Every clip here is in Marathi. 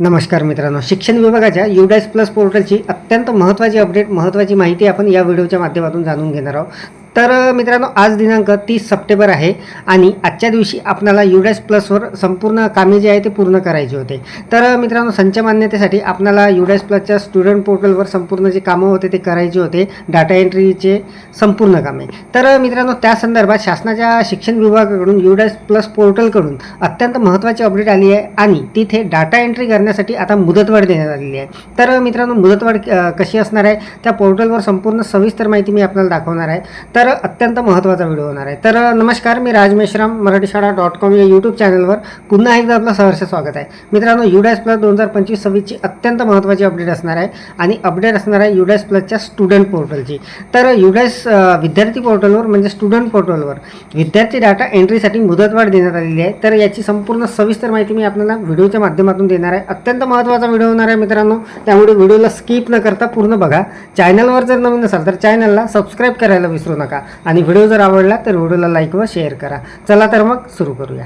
नमस्कार मित्रांनो. शिक्षण विभागाच्या युडायस प्लस पोर्टलची अत्यंत महत्त्वाची अपडेट महत्त्वाची माहिती आपण या व्हिडिओच्या माध्यमातून जाणून घेणार आहोत. तर मित्रांनो आज दिनांक तीस सप्टेंबर आहे आणि आजच्या दिवशी आपल्याला युडॅस प्लसवर संपूर्ण कामे जे आहे ते पूर्ण करायचे होते. तर मित्रांनो संच मान्यतेसाठी आपल्याला युडॅस प्लसच्या स्टुडंट पोर्टलवर संपूर्ण जे कामं होते ते करायचे होते. डाटा एंट्रीचे संपूर्ण कामे. तर मित्रांनो त्या संदर्भात शासनाच्या शिक्षण विभागाकडून युडॅस प्लस पोर्टलकडून अत्यंत महत्त्वाची अपडेट आली आहे आणि तिथे डाटा एंट्री करण्यासाठी आता मुदतवाढ देण्यात आलेली आहे. तर मित्रांनो मुदतवाढ कशी असणार आहे? त्या पोर्टलवर संपूर्ण सविस्तर माहिती मी आपल्याला दाखवणार आहे. तर तर अत्यंत महत्त्वाचा व्हिडिओ होणार आहे. तर नमस्कार मी राज मेश्राम मराठी शाळा डॉट कॉम या यूट्यूब चॅनलवर पुन्हा एकदा आपलं सहर्ष स्वागत आहे. मित्रांनो युडॅस प्लस दोन हजार पंचवीस सव्वीसची अत्यंत महत्त्वाची अपडेट असणार आहे आणि अपडेट असणार आहे युडॅस प्लसच्या स्टुडंट पोर्टलची तर युडॅस विद्यार्थी पोर्टलवर म्हणजे स्टुडंट पोर्टलवर विद्यार्थी डाटा एंट्रीसाठी मुदतवाढ देण्यात आलेली आहे. तर याची संपूर्ण सविस्तर माहिती मी आपल्याला व्हिडिओच्या माध्यमातून देणार आहे. अत्यंत महत्त्वाचा व्हिडिओ होणार आहे मित्रांनो. त्यामुळे व्हिडिओला स्किप न करता पूर्ण बघा. चॅनलवर जर नवीन असाल तर चॅनलला सबस्क्राईब करायला विसरू नका. आणि व्हिडिओ जर आवडला तर व्हिडिओला लाईक व शेअर करा. चला तर मग सुरू करूया.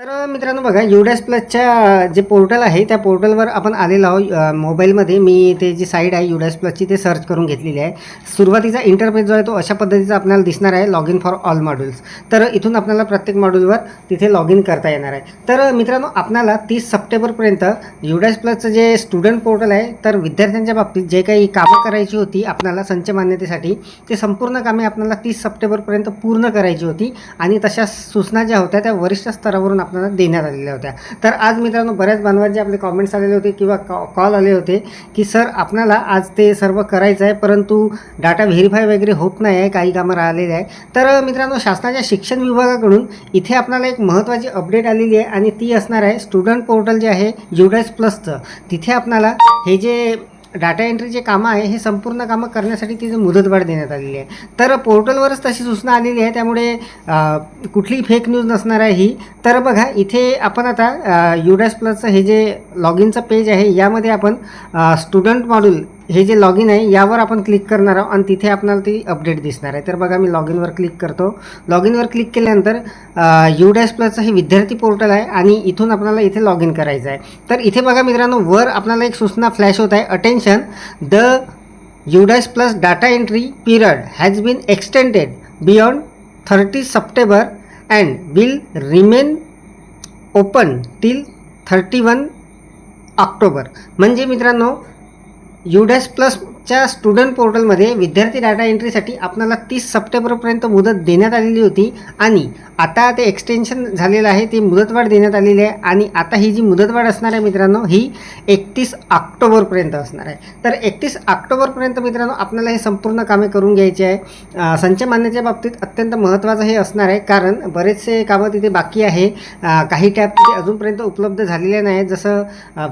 तर मित्रांनो बघा युडॅस प्लसच्या जे पोर्टल आहे त्या पोर्टलवर आपण आलेलो आहोत मोबाईलमध्ये. मी ते जी साईट आहे युडॅस प्लसची ते सर्च करून घेतलेली आहे. सुरुवातीचा इंटरफेस जो आहे तो अशा पद्धतीचा आपल्याला दिसणार आहे log in for all modules तर इथून आपल्याला प्रत्येक मॉड्यूलवर तिथे लॉग इन करता येणार आहे. तर मित्रांनो आपल्याला तीस सप्टेंबरपर्यंत युडॅस प्लसचं जे स्टुडंट पोर्टल आहे तर विद्यार्थ्यांच्या बाबतीत जे काही कामं करायची होती आपल्याला संच मान्यतेसाठी ते संपूर्ण कामे आपल्याला तीस सप्टेंबरपर्यंत पूर्ण करायची होती. आणि तशा सूचना ज्या होत्या त्या वरिष्ठ स्तरावरून आपल्याला देण्यात आलेल्या होत्या. तर आज मित्रांनो बऱ्याच बांधवांचे आपले कॉमेंट्स आलेले होते किंवा कॉल आले होते की सर आपल्याला आज ते सर्व करायचं आहे परंतु डाटा व्हेरीफाय वगैरे होत नाही आहे काही कामं राहिलेली आहे. तर मित्रांनो शासनाच्या शिक्षण विभागाकडून इथे आपल्याला एक महत्त्वाची अपडेट आलेली आहे आणि ती असणार आहे स्टुडंट पोर्टल जे आहे युडॅस प्लसचं तिथे आपल्याला हे जे डाटा एंट्रीचे कामं आहे हे संपूर्ण कामं करण्यासाठी तिथे मुदतवाढ देण्यात आलेली आहे. तर पोर्टलवरच तशी सूचना आलेली आहे त्यामुळे कुठली कुठलीही फेक न्यूज नसणार आहे ही. तर बघा इथे आपण आता युडॅस प्लसचं हे जे लॉग इनचं पेज आहे यामध्ये आपण स्टुडंट मॉड्यूल हे जे लॉग इन आहे यावर आपण क्लिक करणार आहोत आणि तिथे आपल्याला ती अपडेट दिसणार आहे. तर बघा मी लॉग इनवर क्लिक करतो. लॉग इनवर क्लिक केल्यानंतर यू डॅश प्लसचं हे विद्यार्थी पोर्टल आहे आणि इथून आपल्याला इथे लॉग इन करायचं आहे. तर इथे बघा मित्रांनो वर आपल्याला एक सूचना फ्लॅश होत आहे. Attention the UDISE plus data entry period has been extended beyond thirty September and will remain open till thirty one October म्हणजे मित्रांनो युडॅस च्या स्टुडंट पोर्टलमध्ये विद्यार्थी डाटा एंट्रीसाठी आपल्याला तीस सप्टेंबरपर्यंत मुदत देण्यात आलेली होती आणि आता ते एक्सटेन्शन झालेलं आहे ती मुदतवाढ देण्यात आलेली आहे आणि आता ही जी मुदतवाढ असणार आहे मित्रांनो ही एकतीस ऑक्टोबरपर्यंत असणार आहे. तर एकतीस ऑक्टोबरपर्यंत मित्रांनो आपल्याला हे संपूर्ण कामे करून घ्यायची आहे. संच मानण्याच्या बाबतीत अत्यंत महत्त्वाचं हे असणार आहे कारण बरेचसे कामं तिथे बाकी आहे. काही टॅब तिथे अजूनपर्यंत उपलब्ध झालेले नाही आहेत जसं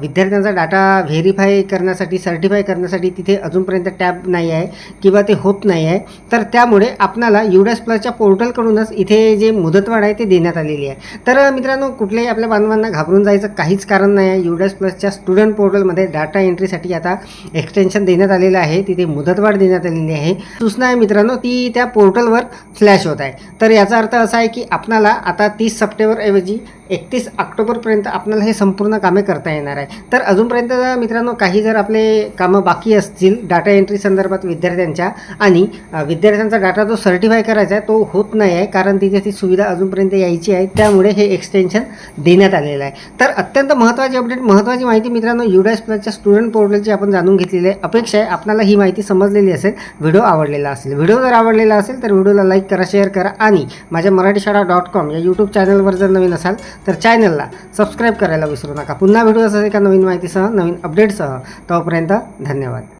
विद्यार्थ्यांचा डाटा व्हेरीफाय करण्यासाठी सर्टिफाय करण्यासाठी तिथे अजून अजूनपर्यंत टॅब नाही आहे किंवा ते होत नाही आहे तर त्यामुळे आपणाला युडॅस प्लसच्या पोर्टलकडूनच इथे जे मुदतवाढ आहे ते देण्यात आलेली आहे. तर मित्रांनो कुठल्याही आपल्या बांधवांना घाबरून जायचं काहीच कारण नाही आहे. युडॅस प्लसच्या स्टुडंट पोर्टलमध्ये डाटा एंट्रीसाठी आता एक्सटेन्शन देण्यात आलेलं आहे. तिथे मुदतवाढ देण्यात आलेली आहे. सूचना आहे मित्रांनो ती त्या पोर्टलवर फ्लॅश होत आहे. तर याचा अर्थ असा आहे की आपणाला आता तीस सप्टेंबरऐवजी एकतीस ऑक्टोबरपर्यंत आपल्याला हे संपूर्ण कामे करता येणार आहे. तर अजूनपर्यंत मित्रांनो काही जर आपले कामं बाकी असतील डाटा एंट्री संदर्भात विद्यार्थ्यांच्या आणि विद्यार्थ्यांचा डाटा जो सर्टिफाय करायचा आहे तो होत नाही आहे कारण तिथे ती सुविधा अजूनपर्यंत यायची आहे त्यामुळे हे एक्सटेन्शन देण्यात आलेलं आहे. तर अत्यंत महत्त्वाची अपडेट महत्त्वाची माहिती मित्रांनो युडायस प्लसच्या स्टुडंट पोर्टलची आपण जाणून घेतलेली आहे. अपेक्षा आहे आपल्याला ही माहिती समजलेली असेल व्हिडिओ आवडलेला असेल. व्हिडिओ जर आवडलेला असेल तर व्हिडिओला लाईक करा शेअर करा आणि माझ्या मराठी शाळा डॉट कॉम या यूट्यूब चॅनलवर जर नवीन असाल तर चॅनलला सबस्क्राईब करायला विसरू नका. पुन्हा व्हिडिओ असं एका नवीन माहितीसह नवीन अपडेटसह तोपर्यंत धन्यवाद.